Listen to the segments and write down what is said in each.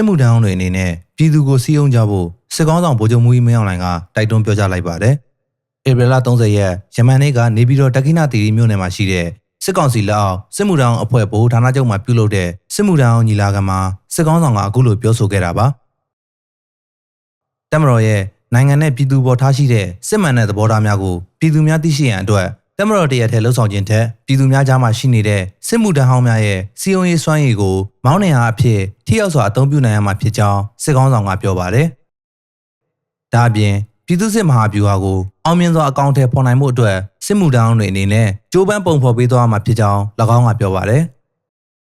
စစ်မှုထမ်းတွေအနေနဲ့ပြည်သူကိုစီးအောင်ကြဖို့စစ်ကောင်းဆောင်ဗိုလ်ချုပ်မူကြီးမင်းအောင်လှိုင်ကတိုက်တွန်းပြောကြားလိုက်ပါတယ်။ဧပြီလ30ရက်ယမန်နေ့ကနေပြည်တော်တက္ကိနတီရီမြို့နယ်မှာရှိတဲ့စစ်ကောင်စီလက်အောက်စစ်မှုထမ်းအဖွဲ့ဗိုလ်ဌာနချုပ်မှာပြုလုပ်တဲ့စစ်မှုထမ်းညီလာခံမှာစစ်ကောင်းဆောင်ကအခုလိုပြောဆိုခဲ့တာပါ။တမတော်ရဲ့နိုင်ငံနဲ့ပြည်သူပေါ်ထားရှိတဲ့စစ်မှန်တဲ့သဘောထားများကိုပြည်သူများသိရှိရန်အတွက် တမတော်တရက်ထဲလှုပ်ဆောင်ခြင်းထက်ပြည်သူများကြားမှာရှိနေတဲ့စစ်မှုထမ်းဟောင်းများရဲ့စီယုံရေးစွမ်းရည်ကိုမောင်းနှင်အားအဖြစ်ထိရောက်စွာအသုံးပြုနိုင်ရမှာဖြစ်ကြောင်းစစ်ကောင်းဆောင်ကပြောပါတယ်။ဒါအပြင်ပြည်သူ့စစ်မဟာဗျူဟာကိုအောင်မြင်စွာအကောင့်ထဲပေါ်နိုင်မှုအတွက်စစ်မှုထမ်းတွေအနေနဲ့ကြိုးပမ်းပုံဖော်ပေးသွားမှာဖြစ်ကြောင်း၎င်းကပြောပါတယ်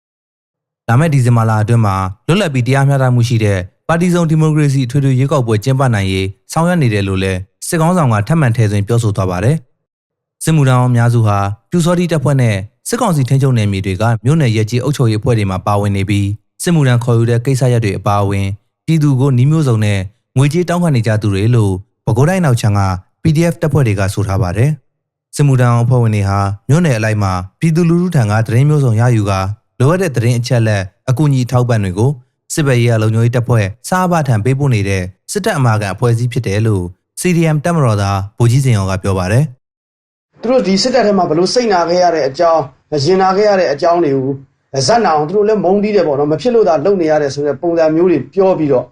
။လာမယ့်ဒီဇင်ဘာလအတွင်းမှာလွတ်လပ်ပြီးတရားမျှတမှုရှိတဲ့ပါတီစုံဒီမိုကရေစီအထွေထွေရွေးကောက်ပွဲကျင်းပနိုင်ရေးဆောင်ရွက်နေတယ်လို့လည်းစစ်ကောင်းဆောင်ကထပ်မံထည့်သွင်းပြောဆိုသွားပါတယ်။ စစ်မှုထမ်းအများစုဟာပြူစောတိတပ်ဖွဲ့နဲ့စစ်ကောင်စီထိန်းချုပ်နယ်မြေတွေကမြို့နယ်ရဲကြီးအုပ်ချုပ်ရေးအဖွဲ့တွေမှာပါဝင်နေပြီးစစ်မှုထမ်းခေါ်ယူတဲ့ကိစ္စရပ်တွေအပါအဝင်ပြည်သူကိုနှီးမျိုးစုံနဲ့ငွေကြေးတောင်းခံနေကြသူတွေလို့ပဲခူးတိုင်းနောက်ချမ်းက PDF တပ်ဖွဲ့တွေကဆိုထားပါတယ်။စစ်မှုထမ်းအဖွဲ့ဝင်တွေဟာမြို့နယ်အလိုက်မှာပြည်သူလူထုထံကသတင်းမျိုးစုံရယူကာလိုအပ်တဲ့သတင်းအချက်အလက်အကူအညီထောက်ပံ့တွေကိုစစ်ဘက်ရေးအလုံခြုံရေးတပ်ဖွဲ့စားဘထံပေးပို့နေတဲ့စစ်တပ်အမာခံအဖွဲ့အစည်းဖြစ်တယ်လို့ CDM တပ်မတော်သားဗိုလ်ကြီးစင်ရောကပြောပါတယ် သူတို့ဒီစစ်တပ်ထဲမှာဘလို့စိတ်နာခဲ့ရတဲ့အကြောင်းရင်နာခဲ့ရတဲ့အကြောင်းတွေကိုဇက်နာအောင်သူတို့လည်းမုန်းတီးတယ်ပေါ့နော်မဖြစ်လို့သာလုပ်နေရတယ်ဆိုတဲ့ပုံစံမျိုးတွေပြောပြီးတော့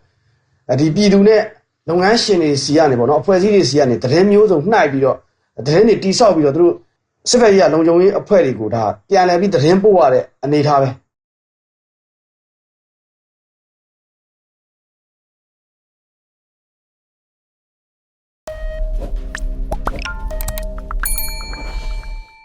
ဒီပြည်သူနဲ့လုပ်ငန်းရှင်တွေစီကနေပေါ့နော်အဖွဲ့အစည်းတွေစီကနေသတင်းမျိုးစုံနှိုက်ပြီးတော့သတင်းတွေတိဆောက်ပြီးတော့သူတို့စစ်ဘက်ရေးလုံခြုံရေးအဖွဲ့တွေကိုဒါပြန်လည်ပြီးသတင်းပို့ရတဲ့အနေအထားပဲ